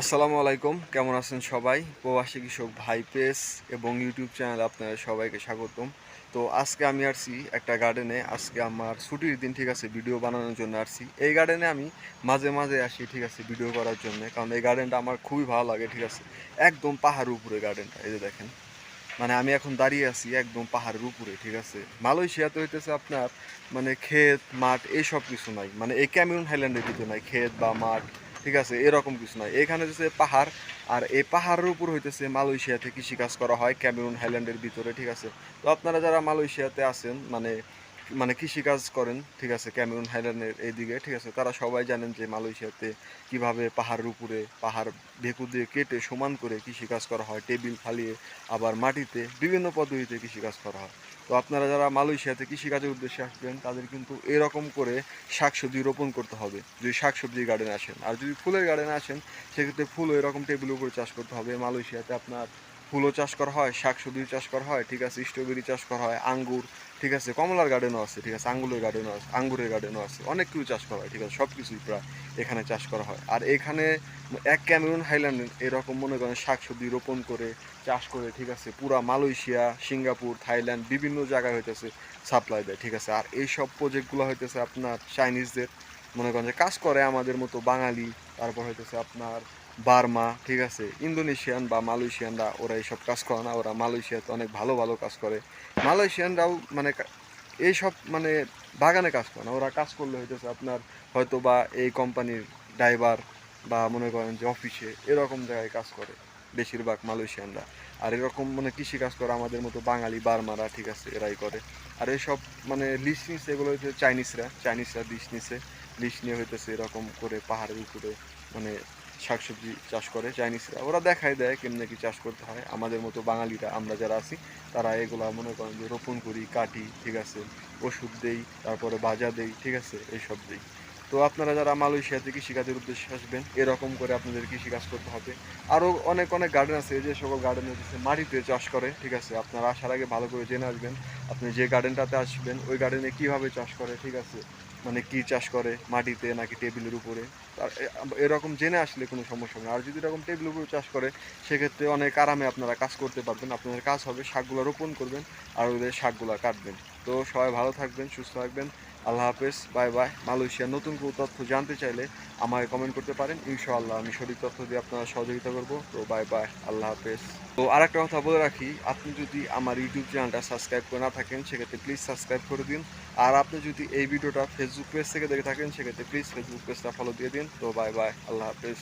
আসসালামু আলাইকুম, কেমন আছেন সবাই? প্রবাসী কৃষক ভাই পেস এবং ইউটিউব চ্যানেলে আপনাদের সবাইকে স্বাগতম। তো আজকে আমি আসছি একটা গার্ডেনে আজকে আমার ছুটির দিন, ঠিক আছে ভিডিও বানানোর জন্য আসছি। এই গার্ডেনে আমি মাঝে মাঝে আসি, ঠিক আছে ভিডিও করার জন্য। কারণ এই গার্ডেনটা আমার খুবই ভালো লাগে, ঠিক আছে। একদম পাহাড়ের উপরে গার্ডেনটা এই যে দেখেন। মানে আমি এখন দাঁড়িয়ে আছি একদম পাহাড়ের উপরে, ঠিক আছে। মালয়েশিয়াতে হইতেছে আপনার মানে ক্ষেত, মাঠ এইসব কিছু নাই। মানে এই ক্যামিউন হাইল্যান্ডের ভিতরে নাই, ক্ষেত বা মাঠ। ঠিক আছে, এরকম কিছু নয় এখানে হচ্ছে পাহাড়, আর এই পাহাড়ের উপর হইতেছে মালয়েশিয়াতে কৃষিকাজ করা হয়, ক্যামেরুন হাইল্যান্ডের ভিতরে, ঠিক আছে। তো আপনারা যারা মালয়েশিয়াতে আছেন মানে মানে কৃষিকাজ করেন, ঠিক আছে, ক্যামেরুন হাইল্যান্ডের এইদিকে, ঠিক আছে, তারা সবাই জানেন যে মালয়েশিয়াতে কীভাবে পাহাড়ের উপরে, পাহাড় ভেকু দিয়ে কেটে সমান করে কৃষিকাজ করা হয়, টেবিল ফালিয়ে আবার মাটিতে বিভিন্ন পদ্ধতিতে কৃষিকাজ করা হয়। তো আপনারা যারা মালয়েশিয়াতে কৃষিকাজের উদ্দেশ্যে আসবেন, তাদের কিন্তু এরকম করে শাকসবজি রোপণ করতে হবে, যদি শাকসবজি গার্ডেনে আসেন। আর যদি ফুলের গার্ডেনে আসেন, সেক্ষেত্রে ফুল এরকম টেবিলের উপরে চাষ করতে হবে। মালয়েশিয়াতে আপনার ফুলও চাষ করা হয়, শাকসবজি চাষ করা হয়, ঠিক আছে, স্ট্রবেরি চাষ করা হয়, আঙ্গুর, ঠিক আছে, কমলার গার্ডেনও আছে, ঠিক আছে আঙ্গুরের গার্ডেনও আছে, আঙ্গুরের গার্ডেনও আছে, অনেক কিছু চাষ করা হয়, ঠিক আছে সব কিছুই প্রায় এখানে চাষ করা হয়। আর এখানে এক ক্যামেরুন হাইল্যান্ড এরকম মনে করেন শাকসবজি রোপণ করে চাষ করে, ঠিক আছে, পুরা মালয়েশিয়া, সিঙ্গাপুর, থাইল্যান্ড, বিভিন্ন জায়গায় হইতেছে সাপ্লাই দেয়, ঠিক আছে, আর এই সব প্রজেক্টগুলো হইতেছে আপনার চাইনিজদের মনে করেন যে কাজ করে আমাদের মতো বাঙালি, তারপর হইতেছে আপনার বার্মা, ঠিক আছে? ইন্দোনেশিয়ান বা মালয়েশিয়ানরা, ওরা এইসব কাজ করে না, ওরা মালয়েশিয়াতে অনেক ভালো ভালো কাজ করে। মালয়েশিয়ানরাও মানে এইসব মানে বাগানে কাজ করে না, ওরা কাজ করলে হইতেছে আপনার হয়তো বা এই কোম্পানির ড্রাইভার বা মনে করেন যে অফিসে এরকম জায়গায় কাজ করে বেশিরভাগ মালয়েশিয়ানরা। আর এরকম মানে কৃষি কাজ করে আমাদের মতো বাঙালি বার্মারা, ঠিক আছে, এরাই করে। আর এসব মানে লিস্ট নিচ্ছে এগুলো হচ্ছে চাইনিজরা চাইনিজরা লিস্ট নিচ্ছে লিস্ট নিয়ে হইতেছে এরকম করে পাহাড়ের উপরে মানে শাকসবজি চাষ করে চাইনিজরা ওরা দেখায় দেয় কেমনে কি চাষ করতে হয়। আমাদের মতো বাঙালিরা, আমরা যারা আছি, তারা এগুলা মনে করেন যে রোপণ করি, কাটি, ঠিক আছে? ওষুধ দেই, তারপরে বাজা দেই, ঠিক আছে? এইসব দেই। তো আপনারা যারা মালয়েশিয়াতে কৃষিকাজের উদ্দেশ্যে আসবেন, এরকম করে আপনাদের কৃষিকাজ করতে হবে। আরও অনেক অনেক গার্ডেন আছে, যে সকল গার্ডেন হচ্ছে মাটিতে চাষ করে, ঠিক আছে? আপনারা আসার আগে ভালো করে জেনে আসবেন, আপনি যে গার্ডেনটাতে আসবেন, ওই গার্ডেনে কীভাবে চাষ করে, ঠিক আছে? মানে কি চাষ করে, মাটিতে নাকি টেবিলের উপরে? আর এরকম জেনে আসলে কোনো সমস্যা নেই। আর যদি এরকম টেবিলের উপরে চাষ করে, সেক্ষেত্রে অনেক আরামে আপনারা কাজ করতে পারবেন। আপনাদের কাজ হবে শাকগুলো রোপণ করবেন আর ওদের শাকগুলো কাটবেন। তো সবাই ভালো থাকবেন, সুস্থ থাকবেন। আল্লাহ হাফেজ, বাই বাই। মালয়েশিয়ার নতুন কোনো তথ্য জানতে চাইলে আমাকে কমেন্ট করতে পারেন। ইনশাআল্লাহ আমি সঠিক তথ্য দিয়ে আপনারা সহযোগিতা করব। তো বাই বাই, আল্লাহ হাফেজ। তো আরেকটা কথা বলে রাখি, আপনি যদি আমার ইউটিউব চ্যানেলটা সাবস্ক্রাইব করে না থাকেন, সেক্ষেত্রে প্লিজ সাবস্ক্রাইব করে দিন। আর আপনি যদি এই ভিডিওটা ফেসবুক পেজ থেকে দেখে থাকেন, সেক্ষেত্রে প্লিজ ফেসবুক পেজটা ফলো দিয়ে দিন। তো বাই বাই, আল্লাহ হাফেজ।